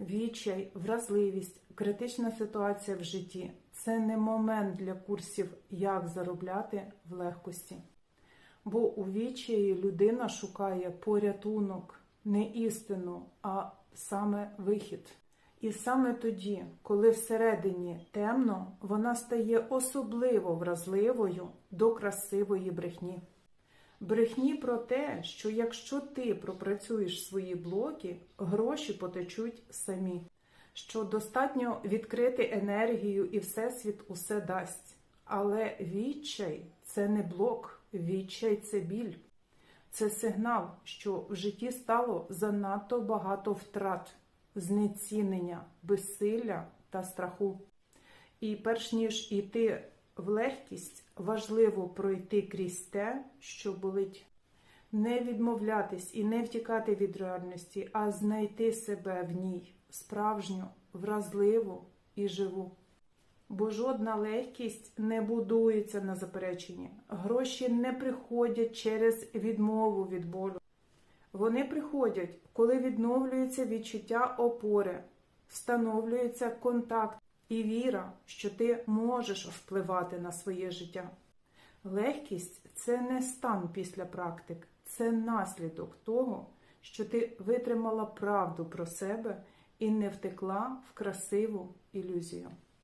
Відчай, вразливість, критична ситуація в житті це не момент для курсів, як заробляти в легкості. Бо у відчаї людина шукає порятунок, не істину, а саме вихід. І саме тоді, коли всередині темно, вона стає особливо вразливою до красивої брехні. Брехні про те, що якщо ти пропрацюєш свої блоки, гроші потечуть самі, що достатньо відкрити енергію і Всесвіт усе дасть. Але відчай це не блок, відчай це біль. Це сигнал, що в житті стало занадто багато втрат, знецінення, безсилля та страху. І перш ніж йти в легкість, важливо пройти крізь те, що болить. Не відмовлятись і не втікати від реальності, а знайти себе в ній справжню, вразливу і живу. Бо жодна легкість не будується на запереченні. Гроші не приходять через відмову від болю. Вони приходять, коли відновлюється відчуття опори, встановлюється контакт і віра, що ти можеш впливати на своє життя. Легкість це не стан після практик, це наслідок того, що ти витримала правду про себе і не втекла в красиву ілюзію.